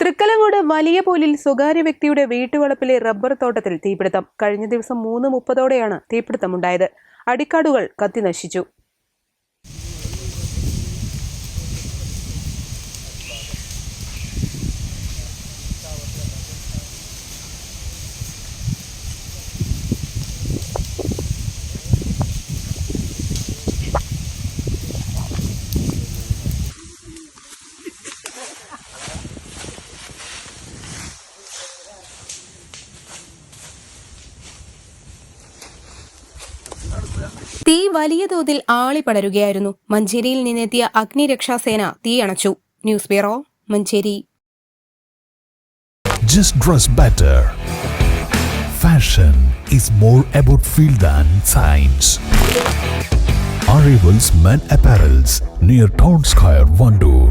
Thrikkalangode വലിയ പോലിൽ സ്വകാര്യ വ്യക്തിയുടെ വീട്ടുവളപ്പിലെ റബ്ബർ തോട്ടത്തിൽ തീപിടുത്തം. കഴിഞ്ഞ ദിവസം മൂന്ന് മുപ്പതോടെയാണ് തീപിടുത്തമുണ്ടായത്. അടിക്കാടുകൾ കത്തി നശിച്ചു. തീ വലിയ തോതിൽ ആളിപ്പടരുകയായിരുന്നു മഞ്ചേരിയിൽ നിന്നെത്തിയ അഗ്നിരക്ഷാസേന തീ അണച്ചു news bureau Manjeri Just dress better. Fashion is more about feel than science. Arrivals Men Apparels near Town Square, Vandoor.